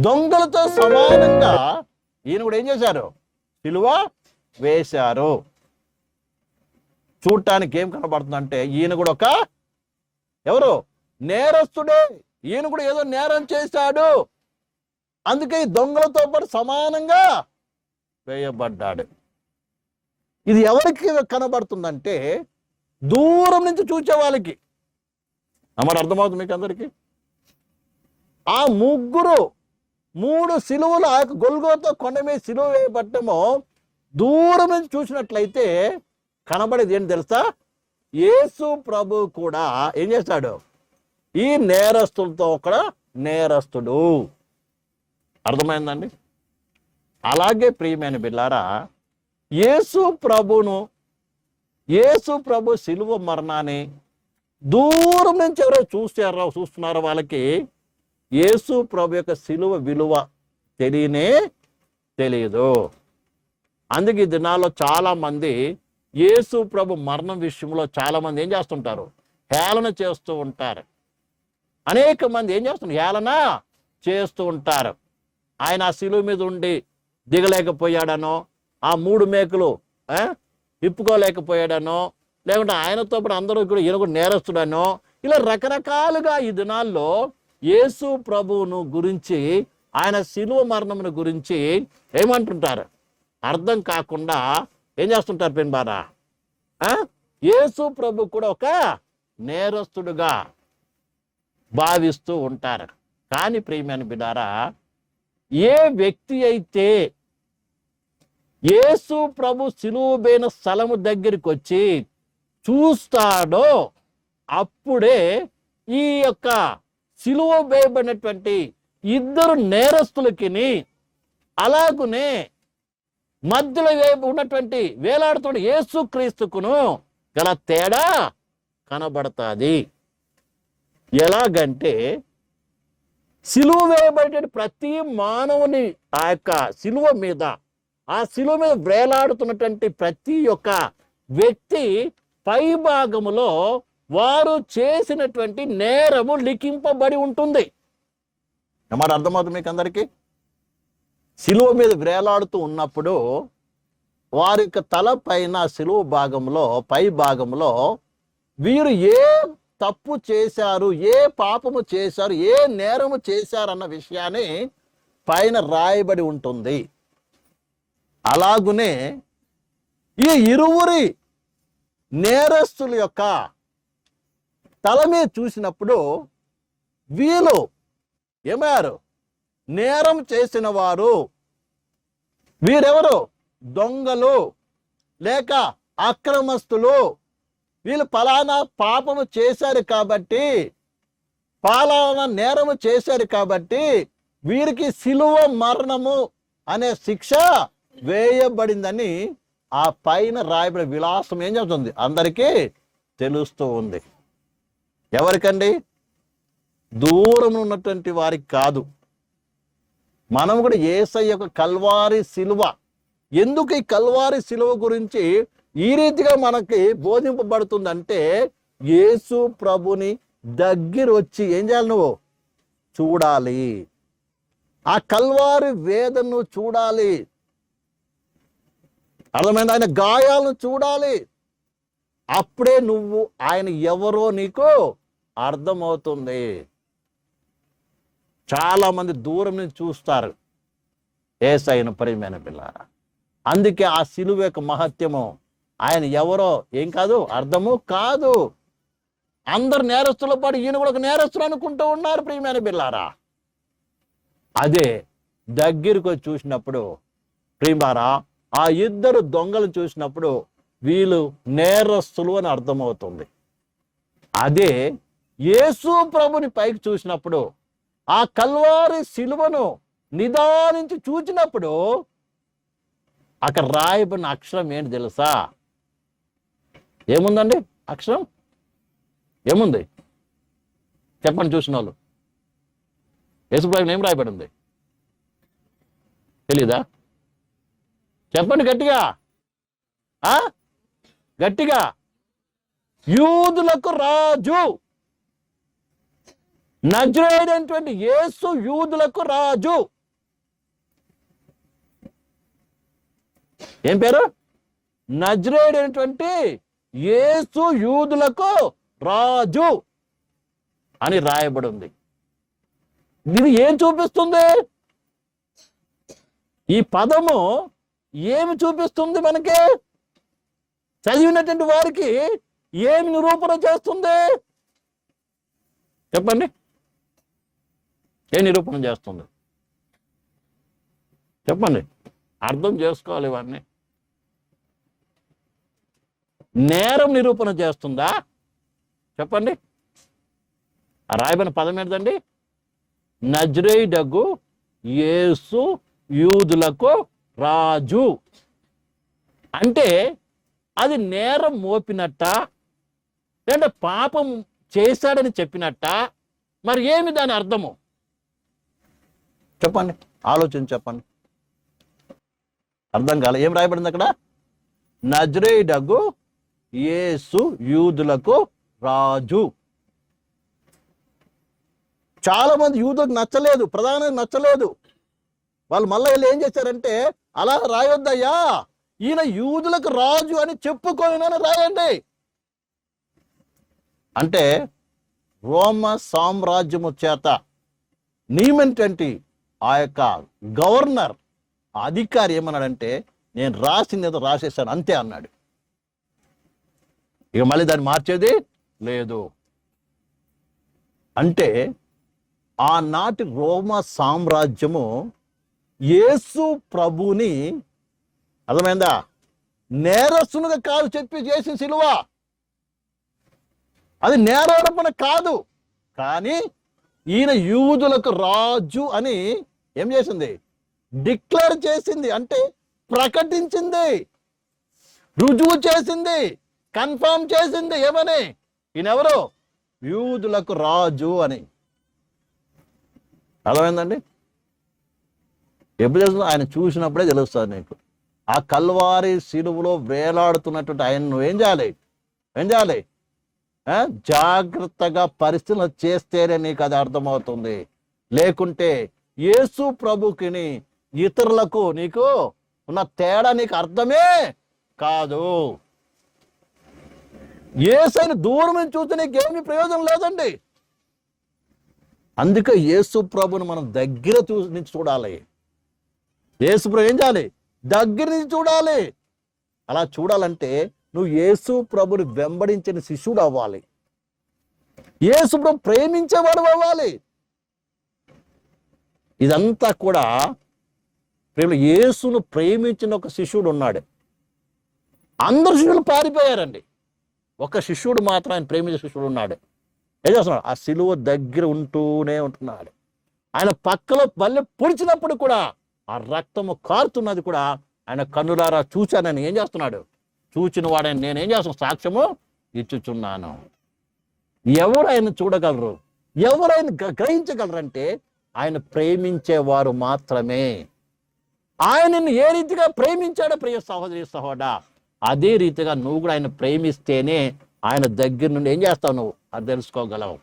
దొంగలతో సమానంగా ఈయన కూడా ఏం చేశారు? సిలువ వేశారు. చూడటానికి ఏం కనబడుతుందంటే ఈయన కూడా ఒక ఎవరు? నేరస్తుడే. ఈయన కూడా ఏదో నేరం చేశాడు. అందుకే ఈ దొంగలతో పాటు సమానంగా వేయబడ్డాడు. ఇది ఎవరికి కనబడుతుందంటే దూరం నుంచి చూసే వాళ్ళకి. అన్నమాట అర్థమవుతుంది మీకు అందరికీ? ఆ ముగ్గురు మూడు సిలువలు ఆ యొక్క గొల్గోతో కొండ మీద సిలువ వేయబట్టము దూరం నుంచి చూసినట్లయితే కనబడేది ఏంటి తెలుసా? యేసు ప్రభు కూడా ఏం చేస్తాడు? ఈ నేరస్తులతో ఒక నేరస్తుడు. అర్థమైందండి? అలాగే ప్రియమైన బిల్లారా యేసు ప్రభును యేసు ప్రభు సిలువ మరణాన్ని దూరం నుంచి ఎవరో చూస్తారో చూస్తున్నారో వాళ్ళకి యేసు ప్రభు యొక్క సిలువ విలువ తెలియనే తెలియదు. అందుకే ఈ దినాల్లో చాలామంది యేసు ప్రభు మరణం విషయంలో చాలామంది ఏం చేస్తుంటారు? హేళన చేస్తూ ఉంటారు. అనేక మంది ఏం చేస్తున్నారు? హేళన చేస్తూ ఉంటారు. ఆయన ఆ శిలువ మీద ఉండి దిగలేకపోయాడనో ఆ మూడు మేకలు విప్పుకోలేకపోయాడనో లేకుంటే ఆయనతో పాటు అందరూ కూడా ఈయన కూడా నేరస్తుడనో ఇలా రకరకాలుగా ఈ దినాల్లో యేసు ప్రభువును గురించి ఆయన శిలువ మరణమును గురించి ఏమంటుంటారు? అర్థం కాకుండా ఏం చేస్తుంటారు పెన్బారా? యేసు ప్రభు కూడా ఒక నేరస్తుడుగా భావిస్తూ ఉంటారు. కానీ ప్రియమైన బిడారా ఏ వ్యక్తి అయితే యేసు ప్రభు సిలువబైన స్థలము దగ్గరికి వచ్చి చూస్తాడో అప్పుడే ఈ యొక్క సిలువ వేయబడినటువంటి ఇద్దరు నేరస్తులకి అలాగునే మధ్యలో ఉన్నటువంటి వేలాడుతున్న యేసు క్రీస్తుకును గల తేడా కనబడతాది. ఎలాగంటే సిలువ వేయబడిన ప్రతి మానవుని ఆ యొక్క సిలువ మీద ఆ సిలువ మీద వేలాడుతున్నటువంటి ప్రతి ఒక్క వ్యక్తి పై భాగములో వారు చేసినటువంటి నేరము లిఖింపబడి ఉంటుంది. మాట అర్థమవుతుంది మీకు అందరికీ శిలువ మీద వేలాడుతూ ఉన్నప్పుడు వారి యొక్క తల పైన సిలువ భాగంలో పై భాగంలో వీరు ఏ తప్పు చేశారు ఏ పాపము చేశారు ఏ నేరము చేశారు అన్న విషయాన్ని పైన రాయబడి ఉంటుంది. అలాగునే ఈ ఇరువురి నేరస్తుల యొక్క తల మీద చూసినప్పుడు వీళ్ళు ఏమయ్యారు? నేరం చేసిన వారు వీరెవరు? దొంగలు లేక అక్రమస్తులు. వీళ్ళు ఫలానా పాపము చేశారు కాబట్టి ఫలానా నేరము చేశారు కాబట్టి వీరికి సిలువ మరణము అనే శిక్ష వేయబడిందని ఆ పైన రాయబడిన విలాసం ఏం చెబుతుంది? అందరికీ తెలుస్తూ ఉంది. ఎవరికండి? దూరం ఉన్నటువంటి వారికి కాదు. మనం కూడా ఏసై యొక్క కల్వారి సిలువ. ఎందుకు ఈ కల్వారి సిలువ గురించి ఈ రీతిగా మనకి బోధింపబడుతుందంటే యేసు ప్రభుని దగ్గర వచ్చి ఏం చేయాలి నువ్వు? చూడాలి. ఆ కల్వారి వేదను చూడాలి. అర్థమైంది? ఆయన గాయాలను చూడాలి. అప్పుడే నువ్వు ఆయన ఎవరో నీకు అర్థమవుతుంది. చాలా మంది దూరం నుంచి చూస్తారు. ఏసైన ప్రియమైన పిల్ల అందుకే ఆ సిలువ యొక్క మహత్యము ఆయన ఎవరో ఏం కాదు అర్థము కాదు. అందరు నేరస్తుల పాటు ఈయన కూడా ఒక నేరస్తులు అనుకుంటూ ఉన్నారు ప్రియమైన పిల్లారా. అదే దగ్గరికి వచ్చి చూసినప్పుడు ప్రియమారా ఆ ఇద్దరు దొంగలు చూసినప్పుడు వీళ్ళు నేరస్తులు అని అర్థమవుతుంది. అదే యేసు ప్రభుని పైకి చూసినప్పుడు ఆ కల్వారి సిలువను నిదానించి చూచినప్పుడు అక్కడ రాయబడిన అక్షరం ఏంటి తెలుసా? ఏముందండి అక్షరం? ఏముంది? చెప్పండి చూసిన వాళ్ళు యేసుప్రభుని ఏం రాయబడి ఉంది తెలీదా? చెప్పండి గట్టిగా. ఆ? గట్టిగా. యూదులకు రాజు. నజరేడైనటువంటి యేసు యూదులకు రాజు. ఏం పేరు? నజరేడైనటువంటి యేసు యూదులకు రాజు అని రాయబడి ఉంది ఇది ఏం చూపిస్తుంది? ఈ పదము ఏమి చూపిస్తుంది మనకి? చదివినటువంటి వారికి ఏమి నిరూపణ చేస్తుంది? చెప్పండి. ఏ నిరూపణ చేస్తుంది? చెప్పండి. అర్థం చేసుకోవాలి ఇవన్నీ నేరం నిరూపణ చేస్తుందా? చెప్పండి. ఆ రాయబడిన పదం ఏంటండి నజ్రేయుడగు యేసు యూదులకు రాజు. అంటే అది నేరం మోపినట్ట లేదంటే పాపం చేశాడని చెప్పినట్ట. మరి ఏమి దాని అర్థము? చెప్పండి. ఆలోచన చెప్పండి. అర్థం కాలే. ఏం రాయబడింది అక్కడ? నజరేయుడగు యేసు యూదులకు రాజు. చాలా మంది యూదులకు నచ్చలేదు ప్రధానంగా నచ్చలేదు. వాళ్ళు మళ్ళీ వీళ్ళు ఏం చేశారంటే అలా రాయొద్దయ్యా ఈయన యూదులకు రాజు అని చెప్పుకోనని రాయండి. అంటే రోమ సామ్రాజ్యము చేత నియమినటువంటి ఆ యొక్క గవర్నర్ అధికారి ఏమన్నాడంటే నేను రాసింది ఏదో రాసేసాను అంతే అన్నాడు. ఇక మళ్ళీ దాన్ని మార్చేది లేదు. అంటే ఆనాటి రోమ సామ్రాజ్యము యేసు ప్రభుని అర్థమైందా? నేరస్తునుగా కాదు చెప్పి చేసిన సిలువ. అది నేరారోపణ కాదు. కానీ ఈయన యూదులకు రాజు అని ఏం చేసింది? డిక్లేర్ చేసింది అంటే ప్రకటించింది. రుజువు చేసింది కన్ఫర్మ్ చేసింది ఏమని? ఈయనెవరు యూదులకు రాజు అని. అర్థమైందండి? ఎప్పుడు తెలుస్తుంది ఆయన చూసినప్పుడే తెలుస్తుంది నీకు. ఆ కల్వారి సిలువులో వేలాడుతున్నటువంటి ఆయన నువ్వేం చేయాలి? ఏం చేయాలి? జాగ్రత్తగా పరిశీలన చేస్తేనే నీకు అది అర్థమవుతుంది. లేకుంటే యేసు ప్రభుకిని ఇతరులకు నీకు ఉన్న తేడా నీకు అర్థమే కాదు. ఏసైన దూరం నుంచి చూస్తే నీకేమీ ప్రయోజనం లేదండి. అందుకే యేసు ప్రభుని మనం దగ్గర చూ నుంచి చూడాలి. యేసు ప్రభు ఏం చేయాలి? దగ్గర నుంచి చూడాలి. అలా చూడాలంటే నువ్వు యేసు ప్రభుని వెంబడించిన శిష్యుడు అవ్వాలి. యేసు ప్రభు ప్రేమించేవాడు అవ్వాలి. ఇదంతా కూడా ప్రేమ యేసును ప్రేమించిన ఒక శిష్యుడు ఉన్నాడు. అందరు శిష్యులు పారిపోయారండి. ఒక శిష్యుడు మాత్రం ఆయన ప్రేమించే శిష్యుడు ఉన్నాడు. ఏం చేస్తున్నాడు? ఆ శిలువ దగ్గర ఉంటూనే ఉంటున్నాడు. ఆయన పక్కలో మళ్ళీ పొడిచినప్పుడు కూడా ఆ రక్తము కారుతున్నది కూడా ఆయన కన్నులారా చూశానని ఏం చేస్తున్నాడు? చూచిన వాడని నేనేం చేస్తాను సాక్ష్యము ఇచ్చుచున్నాను. ఎవరు ఆయన చూడగలరు? ఎవరు ఆయన గ్రహించగలరంటే ఆయన ప్రేమించేవారు మాత్రమే. ఆయనను ఏ రీతిగా ప్రేమించాడో ప్రియ సహోదరి సహోడా అదే రీతిగా నువ్వు కూడా ఆయన ప్రేమిస్తేనే ఆయన దగ్గర నుండి ఏం చేస్తావు నువ్వు? అది తెలుసుకోగలవు.